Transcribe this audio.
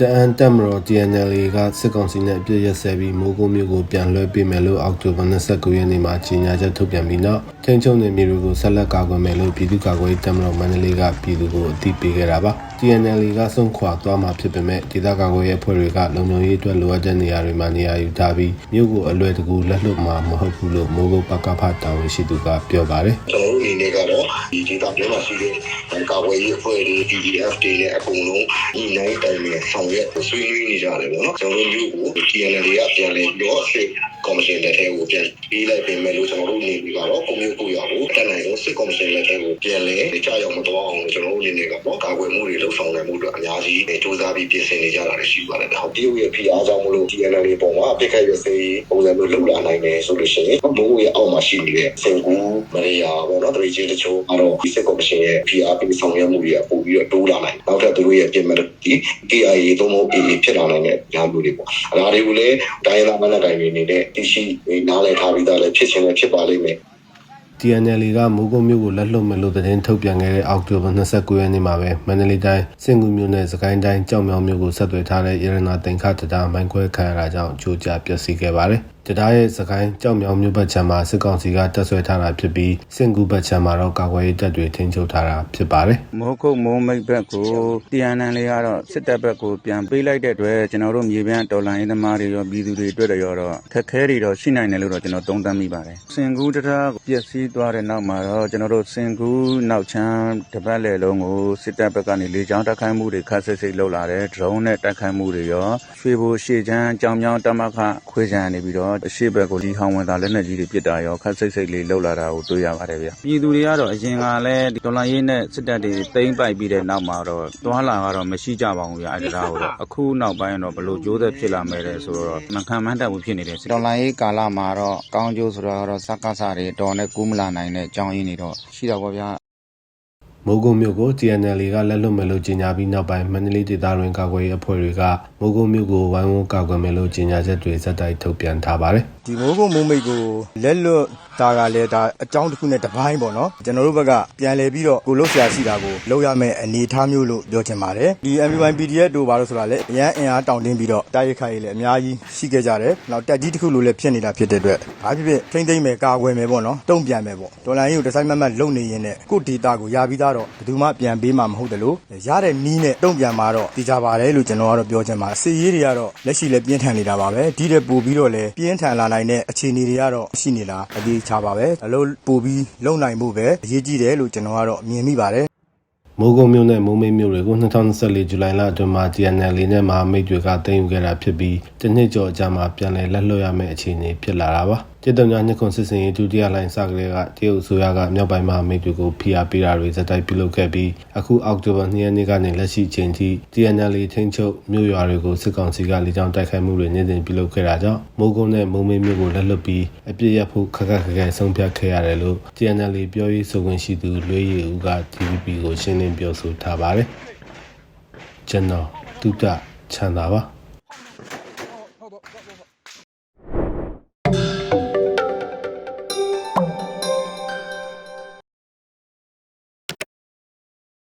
တအန်တက်မတော် TNL ကစစ်ကောင်စီနဲ့အပြစ်ရက်စဲပြီးမိုးကုတ်မြို့ကိုပြန်လွှဲပေးမယ်လို့အောက်တိုဘာ29ရက်နေ့မှာကြေညာချက်ထုတ်ပြန်ပြီးနောက်ထိန်းချုပ်နေမျိုးတွေကိုဆက်လက်ကာကွယ်မယ်လို့ပြည်သူ့ကာကွယ်ရေးတပ်မတော်မန္တလေးကပြည်သူကိုအသိပေးခဲ့တာပါ TNL ကဆုံးခွာသွားမှာဖြစ်ပေမဲ့ဒေသကာကွယ်ရေးအဖွဲ့တွေကလုံခြုံရေးအတွက်လိုအပ်တဲ့နေရာတွေမှာနေရာယူထားပြီးမြို့ကိုအလွယ်တကူလက်လွတ်မှာမဟုတ်ဘူးလို့မိုးကုတ်ပကဖတာဝန်ရှိသူကပြောပါတယ်ကျွန်တော်တို့အနေနဲ့ကတော့ဒီဒေတာပြောမှာရှိတဲ့ကာကွယ်ရေးအဖွဲ့တွေ PDF တွေနဲ့အကုန်လုံးညီနိုင်တိုင်နဲ့ဆောင်ရွက်ဆွေးနွေးနေကြတယ်ပေါ့နော်ကျွန်တော်တို့မျိုးကို TNL တွေကပြန်လဲပြီးတော့စစ် ကော်မရှင်လက်ထဲကိုပြန်ပေးလိုက်ပြင်မဲ့လို့ကျွန်တော်တို့နေပြီးတော့ကွန်မြူကိုရကိုတက်နိုင်ဆုံးစစ်ကော်မရှင်လက်ထဲကိုပြန်လဲကြားရောက်မသွားအောင်လို့ကျွန်တော်တို့အနေနဲ့ကတော့ကာကွယ်မှုတွေလှုပ်ဆောင်နိုင်မှုအတွက်အများကြီးစူးစမ်းပြီးပြင်ဆင်နေကြတာလည်းရှိပါတယ်။ဟောတရုတ်ရဲ့ဖိအားကြောင့်မလို့ TNL တွေပေါ်မှာအပိတ်ခိုက်ရစေးပုံစံမျိုးလှုပ်လာနိုင်တယ်ဆိုလို့ရှိရင်ဘိုးရဲ့အောက်မှာရှိနေတဲ့စင်ကူမရိယာပေါ့နော်တရီချင်းတချို့ကတော့ဒီစစ်ကော်မရှင်ရဲ့ဖိအားပေးဆောင်ရွက်မှုတွေကပို့ပြီးတော့တိုးလာနိုင်နောက်ထပ်သူတို့ရဲ့ပြင်မဲ့ဒီ KIA သုံးဖို့ AA ဖြစ်လာနိုင်တဲ့ညာမျိုးတွေပေါ့အဲဒါတွေကိုလည်းတိုင်းရင်းသားမနက်ကိုင်တွေအနေနဲ့သိရှိနားလည်ထားပြီးသားလည်းဖြစ်ချင်လည်းဖြစ်ပါလိမ့်မယ် TNL ကမိုးကုတ်မြို့ကိုလက်လွတ်မယ်လို့သတင်းထုတ်ပြန်ခဲ့တဲ့အောက်တိုဘာ29ရက်နေ့မှာပဲမန္တလေးတိုင်းစင်ကူမြို့နယ်စကိုင်းတိုင်းကြောက်မြောင်မြို့ကိုဆက်သွယ်ထားတဲ့ရတနာတင်ခတတာမိုင်းခွဲခံရတာကြောင့်ကြိုးကြပျက်စီးခဲ့ပါတယ်။ တတားရဲ့စကိုင်းကြောက်မြောင်မြို့ဘက်ခြမ်းမှာစစ်ကောင်စီကတပ်ဆွဲထားတာဖြစ်ပြီးစင်ကူဘက်ခြမ်းမှာတော့ကာကွယ်ရေးတပ်တွေထိန်းချုပ်ထားတာဖြစ်ပါတယ်။မိုးကုတ်မိုးမိတ်ဘက်ကိုတန်နန်လေးကတော့စစ်တပ်ဘက်ကိုပြန်ပေးလိုက်တဲ့အတွက်ကျွန်တော်တို့မြေပြန်တော်လိုင်းသမားတွေရောပြည်သူတွေအတွက်ရောတော့ခက်ခဲတွေတော့ရှိနိုင်တယ်လို့တော့ကျွန်တော်သုံးသပ်မိပါတယ်။စင်ကူးတရပျက်စီးသွားတဲ့နောက်မှာတော့ကျွန်တော်တို့စင်ကူးနောက်ချမ်းတစ်ပတ်လည်လုံးကိုစစ်တပ်ဘက်ကနေလေကြောင်းတိုက်ခိုက်မှုတွေခက်ဆစ်ဆစ်လုပ်လာတယ်။ drone နဲ့တိုက်ခိုက်မှုတွေရောရွှေဘိုရှေ့ချမ်းကြောင်ကြောင်တမခခွေးချမ်းနေပြီးတော့အရှိဘက်ကိုဒီဟောင်းဝင်သားလက်နက်ကြီးတွေပစ်တာရောခက်ဆစ်ဆစ်လေးလုပ်လာတာကိုတွေ့ရပါတယ်ဗျ။ပြည်သူတွေကတော့အရင်ကလည်းဒီဒေါ်လာရေးနဲ့စစ်တပ်တွေတိမ့်ပိုက်ပြီးတဲ့နောက်မှာတော့သွားလာကတော့မရှိကြပါဘူးဗျအဲ့ဒါကိုတော့အခုနောက်ပိုင်းတော့ဘလို့ကြိုးသက်ဖြစ်လာမယ်တဲ့ဆိုတော့မခံမှန်းတတ်ဘူးဖြစ်နေတယ်ဒေါ်လာရေးကာလမှာတော့ကောင်းကျိုးဆိုတော့စကားစားတွေတော်နဲ့ကူးမလာနိုင်တဲ့အကြောင်းရင်းတွေတော့ရှိတော့ပါဗျာ မိုးကုတ်မြို့ကို TNL ကလက်လွတ်မယ်လို့ကြေညာပြီးနောက်ပိုင်းမန္တလေးဒေသတွင်ကာကွယ်ရေးအဖွဲ့တွေကမိုးကုတ်မြို့ကိုဝိုင်းဝန်းကာကွယ်မယ်လို့ကြေညာချက်တွေဇက်တိုက်ထုတ်ပြန်ထားပါတယ်။ဒီမိုးကုတ်မိုးမိတ်ကိုလက်လွတ်တာကလည်းဒါအကြောင်းတစ်ခုနဲ့တစ်ပိုင်းပေါ့နော်ကျွန်တော်တို့ဘက်ကပြန်လဲပြီးတော့ကိုလုတ်ဆရာရှိတာကိုလောက်ရမယ့်အနေအထားမျိုးလို့ပြောချင်ပါတယ်ဒီ MUI PDF တို့ဘာလို့ဆိုတာလဲအရန်အင်အားတောင်းတင်းပြီးတော့တိုက်ရိုက်ခိုက်ရည်လည်းအများကြီးရှိခဲ့ကြတယ်နောက်တက်ကြီးတစ်ခုလိုလည်းဖြစ်နေတာဖြစ်တဲ့အတွက်ဘာဖြစ်ဖြစ်ထိမ့်သိမ့်မယ်ကာကွယ်မယ်ပေါ့နော်တုံ့ပြန်မယ်ပေါ့ဒေါ်လာရင်းကိုတစ်ဆိုင်မတ်မတ်လုံနေရင်နဲ့ကိုဒေတာကိုရပြီးသားတော့ဘယ်သူမှပြန်ပေးမှာမဟုတ်တယ်လို့ရတဲ့နီးနဲ့တုံ့ပြန်မှာတော့တည်ကြပါတယ်လို့ကျွန်တော်ကတော့ပြောချင်ပါတယ်စီရေးတွေကတော့လက်ရှိလည်းပြင်းထန်နေတာပါပဲဒီတဲ့ပို့ပြီးတော့လည်းပြင်းထန်လာနိုင်တဲ့အခြေအနေတွေကတော့ရှိနေလားအသေးချပါပဲအလို့ပို့ပြီးလုံနိုင်ဖို့ပဲအရေးကြီးတယ်လို့ကျွန်တော်ကတော့မြင်မိပါတယ်မိုးကုတ်မြို့နဲ့မိုးမိတ်မြို့တွေကို2024ဇူလိုင်လအတွင်းမှာ TNL နဲ့မဟာမိတ်တွေကတင်ယူခဲ့တာဖြစ်ပြီးတစ်နှစ်ကျော်အကြာမှာပြန်လည်လက်လွတ်ရမယ့်အခြေအနေဖြစ်လာတာပါ ပြည်တော်များညခွန်စစ်စင်ရေးဒုတိယလိုင်းစကလေးကတရုတ်ဆိုရကမြောက်ပိုင်းမဟာမိတ်တွေကိုဖိအားပေးတာတွေဇက်တိုက်ပြုလုပ်ခဲ့ပြီးအခုအောက်တိုဘာ2ရက်နေ့ကနေလက်ရှိချိန်ထိ TNL ထိန်းချုပ်မြို့ရွာတွေကိုစစ်ကောင်စီကလေကြောင်းတိုက်ခိုက်မှုတွေနေ့စဉ်ပြုလုပ်ခဲ့တာကြောင့်မိုးကုတ်နဲ့မိုးမိတ်မြို့ကိုလက်လွတ်ပြီးအပြစ်ရဖို့ခက်ခက်ခဲခဲဆုံးဖြတ်ခဲ့ရတယ်လို့ TNL ပြောရေးဆိုခွင့်ရှိသူလွေးရည်ဦးက TVB ကိုရှင်းလင်းပြောဆိုထားပါတယ်ကျွန်တော်တုဒ္ဒချန်တာပါ